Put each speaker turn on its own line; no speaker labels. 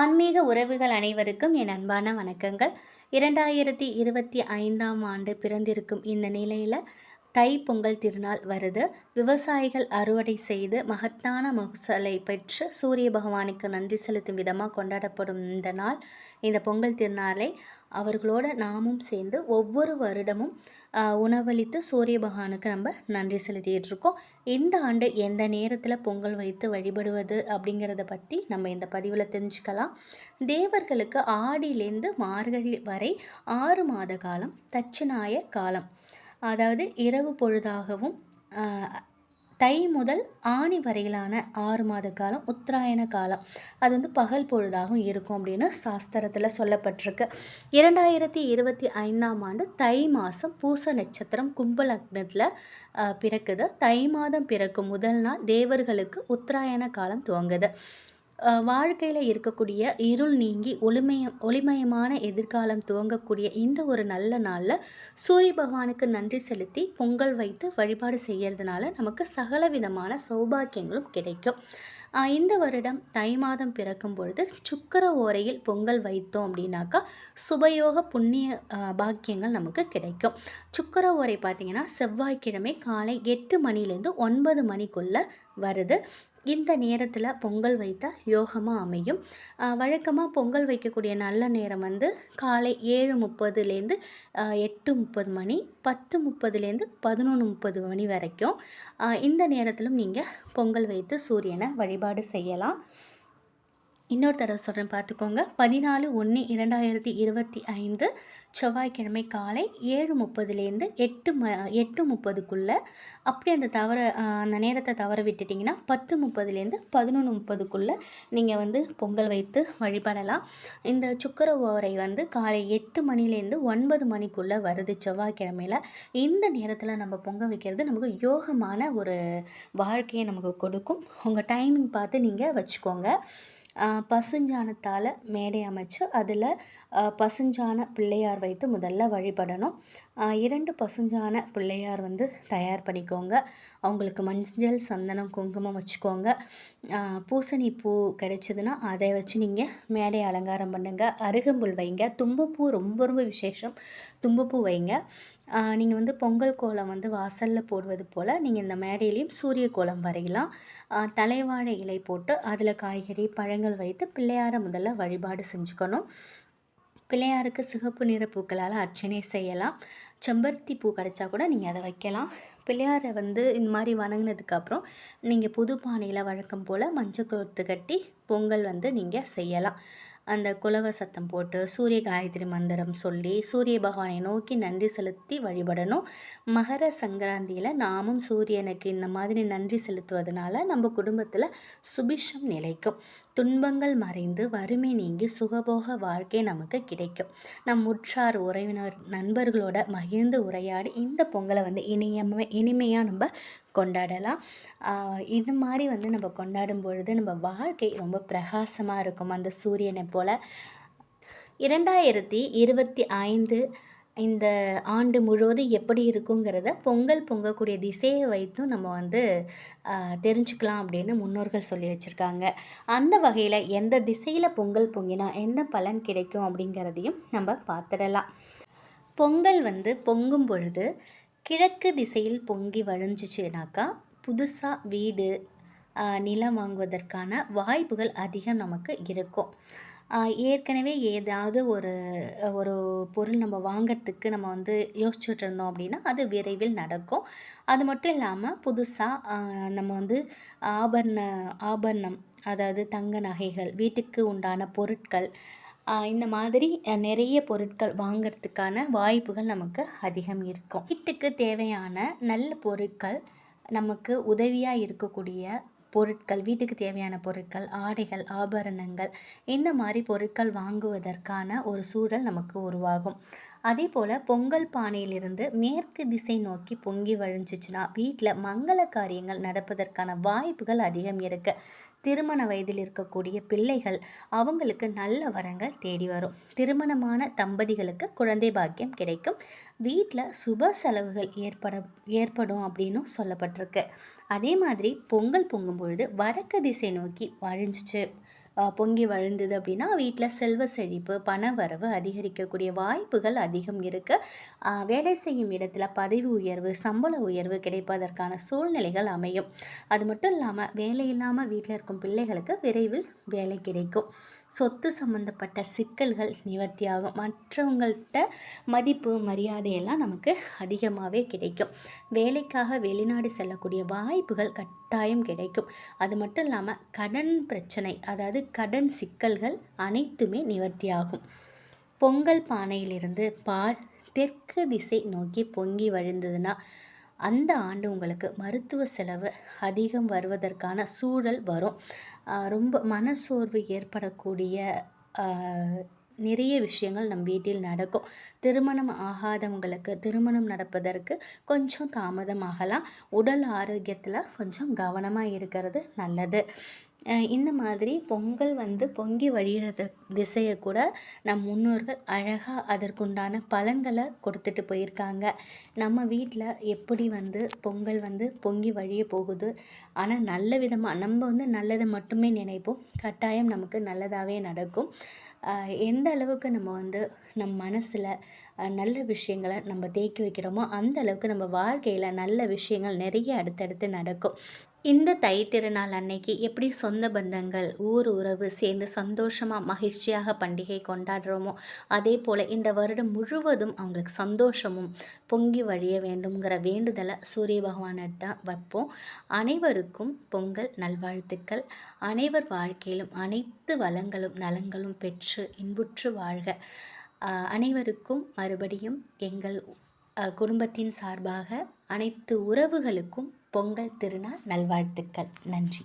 ஆன்மீக உறவுகள் அனைவருக்கும் என் அன்பான வணக்கங்கள். இரண்டாயிரத்தி இருபத்தி ஐந்தாம் ஆண்டு பிறந்திருக்கும் இந்த நிலையில் தை பொங்கல் திருநாள் வருது. விவசாயிகள் அறுவடை செய்து மகத்தான மகசூலை பெற்று சூரிய பகவானுக்கு நன்றி செலுத்தும் விதமாக கொண்டாடப்படும் இந்த நாள். இந்த பொங்கல் திருநாளை அவர்களோட நாமும் சேர்ந்து ஒவ்வொரு வருடமும் உணவளித்து சூரிய பகவானுக்கு நம்ம நன்றி செலுத்திட்டு இருக்கோம் இந்த ஆண்டு எந்த நேரத்தில் பொங்கல் வைத்து வழிபடுவது அப்படிங்கிறத பற்றி நம்ம இந்த பதிவில் தெரிஞ்சுக்கலாம். தேவர்களுக்கு ஆடியிலேருந்து மார்கழி வரை ஆறு மாத காலம் தட்சிணாய காலம் அதாவது இரவு பொழுதாகவும் தை முதல் ஆணி வரையிலான ஆறு மாத காலம் உத்தராயண காலம். அது வந்து பகல் பொழுதாகவும் இருக்கும் அப்படின்னு சாஸ்திரத்தில் சொல்லப்பட்டிருக்கு. இரண்டாயிரத்தி இருபத்தி ஐந்தாம் ஆண்டு தை மாதம் பூச நட்சத்திரம் கும்ப லக்னத்தில் பிறக்குது. தை மாதம் பிறக்கும் முதல் நாள் தேவர்களுக்கு உத்தராயண காலம் துவங்குது. வாழ்க்கையில் இருக்கக்கூடிய இருள் நீங்கி ஒளிமய ஒளிமயமான எதிர்காலம் துவங்கக்கூடிய இந்த ஒரு நல்ல நாளில் சூரிய பகவானுக்கு நன்றி செலுத்தி பொங்கல் வைத்து வழிபாடு செய்கிறதுனால நமக்கு சகல விதமான சௌபாக்கியங்களும் கிடைக்கும். இந்த வருடம் தை மாதம் பிறக்கும் பொழுது சுக்கர ஓரையில் பொங்கல் வைத்தோம் அப்படின்னாக்கா சுபயோக புண்ணிய பாக்கியங்கள் நமக்கு கிடைக்கும். சுக்கர ஓரை பார்த்திங்கன்னா செவ்வாய்க்கிழமை காலை எட்டு மணிலேருந்து ஒன்பது மணிக்குள்ளே வருது. இந்த நேரத்தில் பொங்கல் வைத்தால் யோகமாக அமையும். வழக்கமாக பொங்கல் வைக்கக்கூடிய நல்ல நேரம் வந்து காலை ஏழு முப்பதுலேருந்து எட்டு முப்பது மணி பத்து முப்பதுலேருந்து பதினொன்று முப்பது மணி வரைக்கும். இந்த நேரத்திலும் நீங்கள் பொங்கல் வைத்து சூரியனை வழிபாடு செய்யலாம். இன்னொரு தடவை சொல்கிறேன் பார்த்துக்கோங்க பதினாலு ஒன்று இரண்டாயிரத்தி இருபத்தி ஐந்து செவ்வாய்க்கிழமை காலை ஏழு முப்பதுலேருந்து எட்டு ம எட்டு முப்பதுக்குள்ளே அப்படி அந்த தவற அந்த நேரத்தை தவற விட்டுட்டிங்கன்னா பத்து முப்பதுலேருந்து பதினொன்று முப்பதுக்குள்ளே நீங்கள் வந்து பொங்கல் வைத்து வழிபடலாம். இந்த சுக்கர ஓரை வந்து காலை எட்டு மணிலேருந்து ஒன்பது மணிக்குள்ளே வருது செவ்வாய்க்கிழமையில். இந்த நேரத்தில் நம்ம பொங்கல் வைக்கிறது நமக்கு யோகமான ஒரு வாழ்க்கையை நமக்கு கொடுக்கும். உங்கள் டைமிங் பார்த்து நீங்கள் வச்சுக்கோங்க. பசுஞ்சானத்தால் பசுஞ்சாணத்தால் மேடை அமைச்சு அதில் பசுஞ்சான பிள்ளையார் வைத்து முதல்ல வழிபடணும். இரண்டு பசுஞ்சான பிள்ளையார் வந்து தயார் பண்ணிக்கோங்க. அவங்களுக்கு மஞ்சள் சந்தனம் குங்குமம் வச்சுக்கோங்க. பூசணி பூ கிடைச்சதுன்னா அதை வச்சு நீங்கள் மேடை அலங்காரம் பண்ணுங்கள் அருகம்புல் வைங்க. தும்பப்பூ ரொம்ப ரொம்ப விசேஷம். தும்பப்பூ வைங்க. நீங்கள் வந்து பொங்கல் கோலம் வந்து வாசலில் போடுவது போல் நீங்கள் இந்த மேடையிலையும் சூரிய கோலம் வரையலாம். தலைவாழை இலை போட்டு அதில் காய்கறி பழங்கள் வைத்து பிள்ளையாரை முதல்ல வழிபாடு செஞ்சுக்கணும். பிள்ளையாருக்கு சிகப்பு நிற பூக்களால் அர்ச்சனை செய்யலாம். செம்பருத்தி பூ கிடச்சா கூட நீங்கள் அதை வைக்கலாம். பிள்ளையாரை வந்து இந்த மாதிரி வணங்கினதுக்கப்புறம் நீங்கள் புது பானையில் வழக்கம் போல் மஞ்சள் கொத்து கட்டி பொங்கல் வந்து நீங்கள் செய்யலாம். அந்த குலவ சத்தம் போட்டு சூரிய காயத்ரி மந்திரம் சொல்லி சூரிய பகவானை நோக்கி நன்றி செலுத்தி வழிபடணும். மகர சங்கராந்தியில் நாமும் சூரியனுக்கு இந்த மாதிரி நன்றி செலுத்துவதனால நம்ம குடும்பத்தில் சுபிஷம் நிலைக்கும். துன்பங்கள் மறைந்து வறுமை நீங்கி சுகபோக வாழ்க்கை நமக்கு கிடைக்கும். நம் உற்றார் உறவினர் நண்பர்களோட மகிழ்ந்து உரையாடி இந்த பொங்கலை வந்து இனியமே இனிமையாக நம்ம கொண்டாடலாம். இது மாதிரி வந்து நம்ம கொண்டாடும் பொழுது நம்ம வாழ்க்கை ரொம்ப பிரகாசமாக இருக்கும். அந்த சூரியனை போல். இரண்டாயிரத்தி இருபத்தி ஐந்து இந்த ஆண்டு முழுவதும் எப்படி இருக்குங்கிறத பொங்கல் பொங்கக்கூடிய திசையை வைத்தும் நம்ம வந்து தெரிஞ்சுக்கலாம் அப்படின்னு முன்னோர்கள் சொல்லி வச்சுருக்காங்க. அந்த வகையில் எந்த திசையில் பொங்கல் பொங்கினா என்ன பலன் கிடைக்கும் அப்படிங்கிறதையும் நம்ம பார்த்துடலாம். பொங்கல் வந்து பொங்கும் பொழுது கிழக்கு திசையில் பொங்கி வழிஞ்சிச்சுனாக்கா புதுசாக வீடு நிலம் வாங்குவதற்கான வாய்ப்புகள் அதிகம் நமக்கு இருக்கும். ஏற்கனவே ஏதாவது ஒரு ஒரு பொருள் நம்ம வாங்கிறதுக்கு நம்ம வந்து யோசிச்சுட்டு இருந்தோம் அப்படின்னா அது விரைவில் நடக்கும். அது மட்டும் இல்லாமல் புதுசாக நம்ம வந்து ஆபரண ஆபரணம் அதாவது தங்க நகைகள் வீட்டுக்கு உண்டான பொருட்கள் இந்த மாதிரி நிறைய பொருட்கள் வாங்கிறதுக்கான வாய்ப்புகள் நமக்கு அதிகம் இருக்கும். வீட்டுக்கு தேவையான நல்ல பொருட்கள் நமக்கு உதவியாக இருக்கக்கூடிய பொருட்கள் வீட்டுக்கு தேவையான பொருட்கள் ஆடைகள் ஆபரணங்கள் இந்த மாதிரி பொருட்கள் வாங்குவதற்கான ஒரு சூழல் நமக்கு உருவாகும். அதே போல் பொங்கல் பானையிலிருந்து மேற்கு திசை நோக்கி பொங்கி வழிஞ்சிச்சுன்னா வீட்டில் மங்கள காரியங்கள் நடப்பதற்கான வாய்ப்புகள் அதிகம் இருக்குது திருமண வயதில் இருக்கக்கூடிய பிள்ளைகள் அவங்களுக்கு நல்ல வரங்கள் தேடி வரும். திருமணமான தம்பதிகளுக்கு குழந்தை பாக்கியம் கிடைக்கும். வீட்டில் சுப செலவுகள் ஏற்பட ஏற்படும் அப்படின்னும் சொல்லப்பட்டிருக்கு. அதே மாதிரி பொங்கல் பொங்கும் பொழுது வடக்கு திசை நோக்கி வழிஞ்சிச்சு. பொங்கி வழிந்தது அப்படின்னா வீட்டில் செல்வ செழிப்பு பண வரவு அதிகரிக்கக்கூடிய வாய்ப்புகள் அதிகம் இருக்குது வேலை செய்யும் இடத்துல பதவி உயர்வு சம்பள உயர்வு கிடைப்பதற்கான சூழ்நிலைகள் அமையும். அது மட்டும் இல்லாமல் வேலை இல்லாமல் வீட்டில் இருக்கும் பிள்ளைகளுக்கு விரைவில் வேலை கிடைக்கும். சொத்து சம்பந்தப்பட்ட சிக்கல்கள் நிவர்த்தியாகும். மற்றவங்கள்ட்ட மதிப்பு மரியாதையெல்லாம் நமக்கு அதிகமாகவே கிடைக்கும். வேலைக்காக வெளிநாடு செல்லக்கூடிய வாய்ப்புகள் கட் கட்டாயம் கிடைக்கும். அது மட்டும் இல்லாமல் கடன் பிரச்சனை அதாவது கடன் சிக்கல்கள் அனைத்துமே நிவர்த்தியாகும். பொங்கல் பானையிலிருந்து பால் தெற்கு திசை நோக்கி பொங்கி வழிந்ததுன்னா அந்த ஆண்டு உங்களுக்கு மருத்துவ செலவு அதிகம் வருவதற்கான சூழல் வரும். ரொம்ப மனசோர்வு ஏற்படக்கூடிய நிறைய விஷயங்கள் நம் வீட்டில் நடக்கும். திருமணம் ஆகாதவங்களுக்கு திருமணம் நடப்பதற்கு கொஞ்சம் தாமதமாகலாம். உடல் ஆரோக்கியத்தில் கொஞ்சம் கவனமாக இருக்கிறது நல்லது. இந்த மாதிரி பொங்கல் வந்து பொங்கி வழிகிறத திசையை கூட நம் முன்னோர்கள் அழகாக அதற்குண்டான பலன்களை கொடுத்துட்டு போயிருக்காங்க. நம்ம வீட்டில் எப்படி வந்து பொங்கல் வந்து பொங்கி வழிய போகுது. ஆனால் நல்ல விதமாக நம்ம வந்து நல்லதை மட்டுமே நினைப்போம். கட்டாயம் நமக்கு நல்லதாகவே நடக்கும். எந்த அளவுக்கு நம்ம வந்து நம் மனசில் நல்ல விஷயங்களை நம்ம தேக்கி வைக்கிறோமோ அந்த அளவுக்கு நம்ம வாழ்க்கையில் நல்ல விஷயங்கள் நிறைய அடுத்தடுத்து நடக்கும். இந்த தை திருநாள் அன்னைக்கு எப்படி சொந்த பந்தங்கள் ஊர் உறவு சேர்ந்து சந்தோஷமாக மகிழ்ச்சியாக பண்டிகை கொண்டாடுறோமோ அதே போல் இந்த வருடம் முழுவதும் அவங்களுக்கு சந்தோஷமும் பொங்கி வழிய வேண்டுங்கிற வேண்டுதலை சூரிய பகவானிட்ட வைப்போம். அனைவருக்கும் பொங்கல் நல்வாழ்த்துக்கள். அனைவர் வாழ்க்கையிலும் அனைத்து வளங்களும் நலங்களும் பெற்று இன்புற்று வாழ்க. அனைவருக்கும் மறுபடியும் எங்கள் குடும்பத்தின் சார்பாக அனைத்து உறவுகளுக்கும் பொங்கல் திருநாள் நல்வாழ்த்துக்கள். நன்றி.